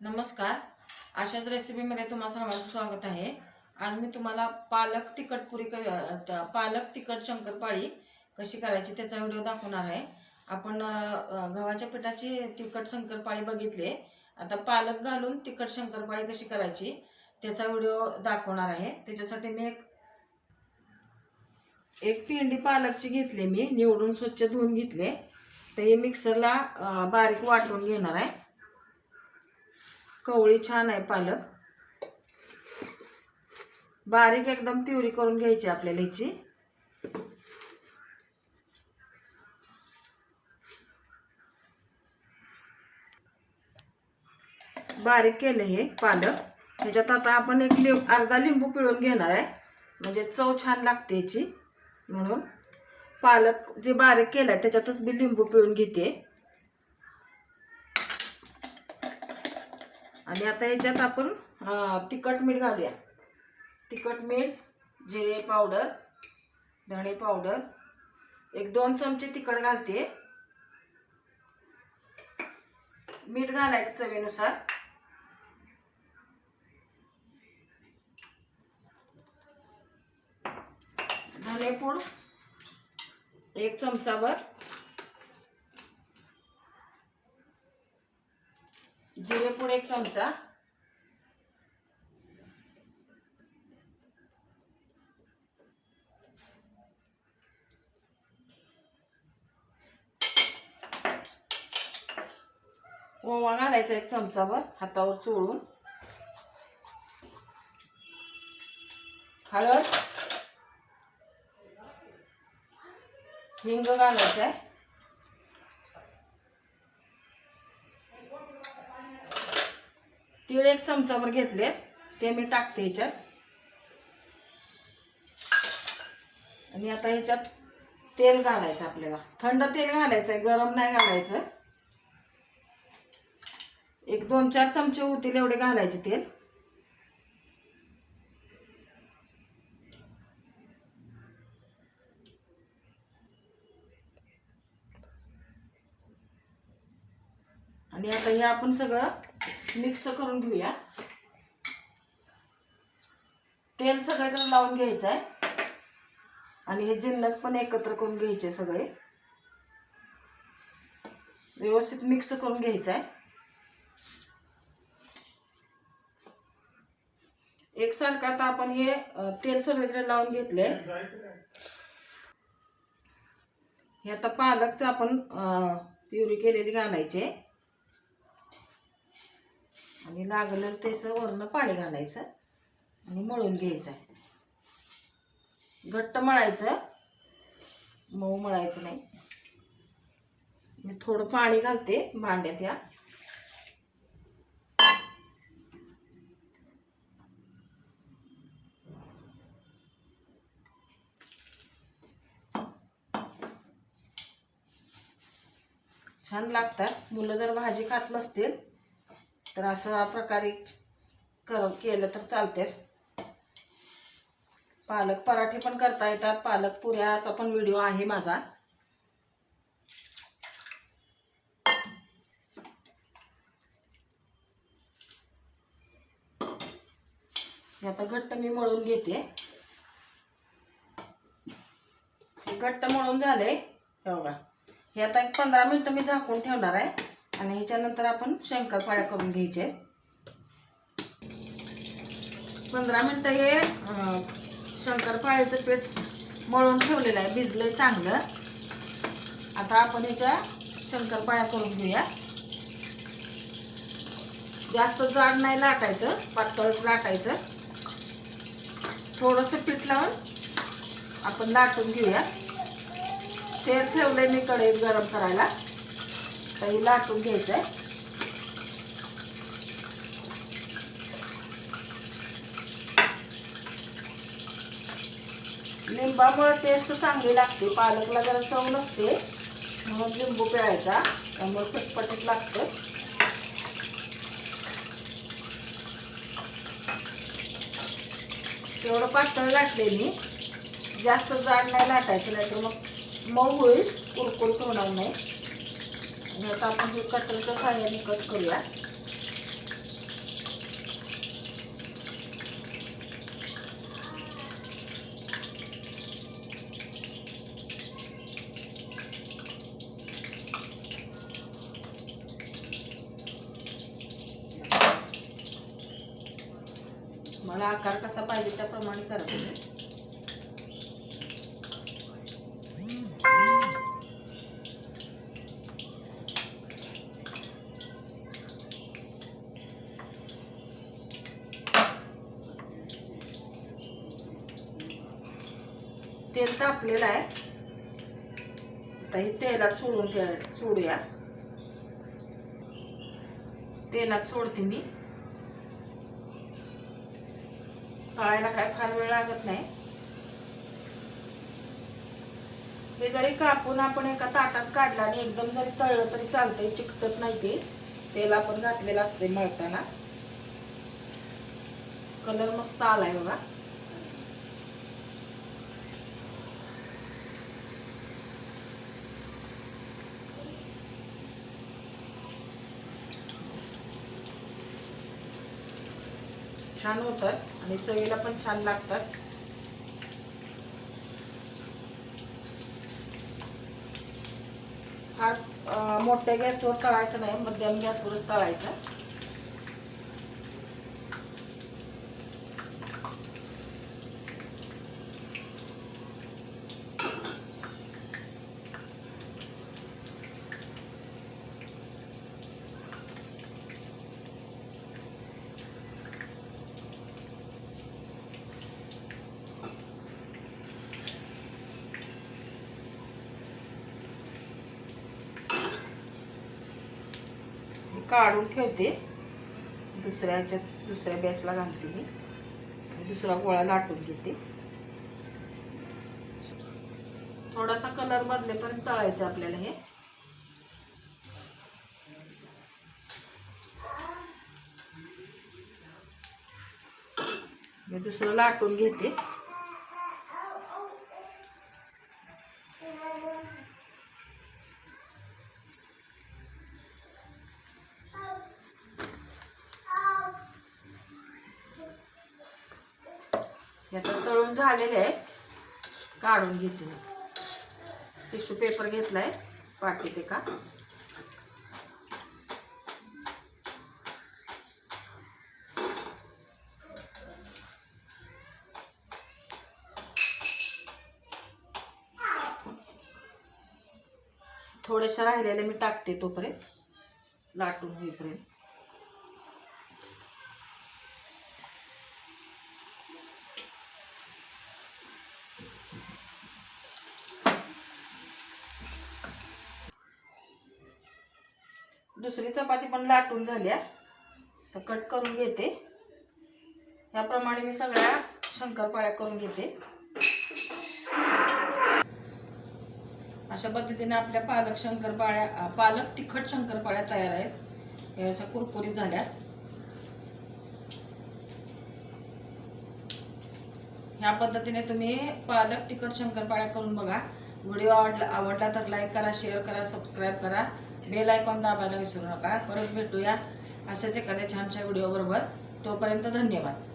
नमस्कार. अशाच रेसिपीमध्ये तुम्हा सर्वांचं स्वागत आहे. आज मी तुम्हाला पालक तिखट पुरी क पालक तिखट शंकरपाळी कशी करायची त्याचा व्हिडिओ दाखवणार आहे. आपण गव्हाच्या पिठाची तिखट शंकरपाळी बघितली. आता पालक घालून तिखट शंकरपाळी कशी करायची त्याचा व्हिडिओ दाखवणार आहे. त्याच्यासाठी मी एक एक पिंडी पालकची घेतली मी. निवडून स्वच्छ धुवून घेतले. तर हे मिक्सरला बारीक वाटून घेणार आहे. कवळी छान आहे पालक. बारीक एकदम प्युरी करून घ्यायची आपल्याला याची बारीक केले हे पालक. ह्याच्यात आता आपण एक लिंब अर्धा लिंबू पिळून घेणार आहे. म्हणजे चव छान लागते याची म्हणून पालक जे बारीक केलं आहे त्याच्यातच मी लिंबू पिळून घेते. आणि आता याच्यात आपण तिखट मीठ घालूया. तिखट मीठ जिरे पावडर धणे पावडर. एक दोन चमचे तिखट घालते. मीठ घालायचं चवीनुसार. धनेपूड एक चमचाभर. जिरेपूड एक चमचा. ओवा घालायचा एक चमचाभर हातावर चोळून. हळद. हिंग घालायचं आहे तीळ एक चमचाभर घेतले. ते मी टाकते ह्याच्यात आणि आता ह्याच्यात तेल घालायचं आपल्याला. थंड तेल घालायचं आहे गरम नाही घालायचं. एक दोन चार चमचे होतील एवढे घालायचे तेल. आणि आता हे आपण सगळं मिक्स करून घेऊया. तेल सगळीकडे लावून घ्यायचं आहे आणि हे जिन्नस पण एकत्र करून घ्यायचे सगळे. व्यवस्थित मिक्स करून घ्यायचं आहे एकसारखं आता आपण हे तेल सगळीकडे लावून घेतले. हे आता पालकचं आपण प्युरी केलेली घालायचे आणि लागलं त्याचं वरनं पाणी घालायचं आणि मळून घ्यायचं आहे. घट्ट मळायचं. मऊ मळायचं नाही. मी थोडं पाणी घालते भांड्यात या. छान लागतात. मुलं जर भाजी खात नसतील तर अशा प्रकारे कर केलं तर चालते पालक पराठे पण करता येतात. पालक पुऱ्याचा पण व्हिडिओ आहे माझा. हे आता घट्ट मी मळून घेते. घट्ट मळून झाले हे बघा. हे आता एक पंधरा मिनटं मी झाकून ठेवणार आहे. आणि ह्याच्यानंतर आपण शंकरपाळ्या करून घ्यायचे. पंधरा मिनटं हे शंकरपाळ्याचं पीठ मळून ठेवलेलं आहे. भिजलंय चांगलं. आता आपण ह्याच्या शंकरपाळ्या करून घेऊया. जास्त जाड नाही लाटायचं पातळच लाटायचं. थोडंसं पीठ लावून आपण लाटून घेऊया. तेल ठेवलंय मी कढईत गरम करायला. काही लाटून घ्यायचं आहे लिंबामुळे टेस्ट चांगली लागते. पालकला जरा चव नसते. म्हणून लिंबू पिळायचा. त्यामुळे चटपटीत लागतं. तेवढं पातळ लाटले मी. जास्त जाड नाही लाटायचं नाही तर मग मऊ होईल. कुरकुर होणार नाही. नाही तर आपण हे कटरच्या साह्याने कट करूया. मला आकार कसा पाहिजे त्याप्रमाणे करायचं तेल तापलेलं आहे. आता हे तेलात सोडून ठे- सोडूया. तेलात सोडते मी. तळायला काय फार वेळ लागत नाही. हे जरी कापून आपण एका ताटात काढला आणि एकदम जरी तळलं तरी चालतंय चिकटत नाही ते. तेल आपण घातलेलं असते मळताना. कलर मस्त आलाय बघा. छान होतात आणि चवीला पण छान लागतात. फार अं, मोठ्या गॅसवर तळायचं नाही मध्यम गॅसवरच तळायचं. काढून ठेवते. दुसऱ्या ह्याच्यात दुसऱ्या बॅचला घालते मी. दुसरा गोळा लाटून घेते. थोडासा कलर बदलेपर्यंत तळायचं आपल्याला हे. मी दुसरं लाटून घेते. याचा तळून झालेले आहे. काढून घेते मी. टिश्यू पेपर घेतलाय पाटीत एका. थोड्याशा राहिलेले मी टाकते तोपर्यंत. लाटून होईपर्यंत दुसरी चपाती पण लाटून झाल्या तर कट करून घेते. याप्रमाणे मी सगळ्या शंकरपाळ्या करून घेते. अशा पद्धतीने आपल्या पालक शंकरपाळ्या पालक तिखट शंकरपाळ्या तयार आहेत. या अशा कुरकुरीत झाल्या. ह्या पद्धतीने तुम्ही पालक तिखट शंकरपाळ्या करून बघा. व्हिडिओ आवडला आवडला तर लाईक करा शेअर करा सबस्क्राईब करा. बेल आयकॉन दाबायला विसरू नका. परत भेटूया अशाच एखाद्या छानशा व्हिडिओ बरोबर तोपर्यंत धन्यवाद.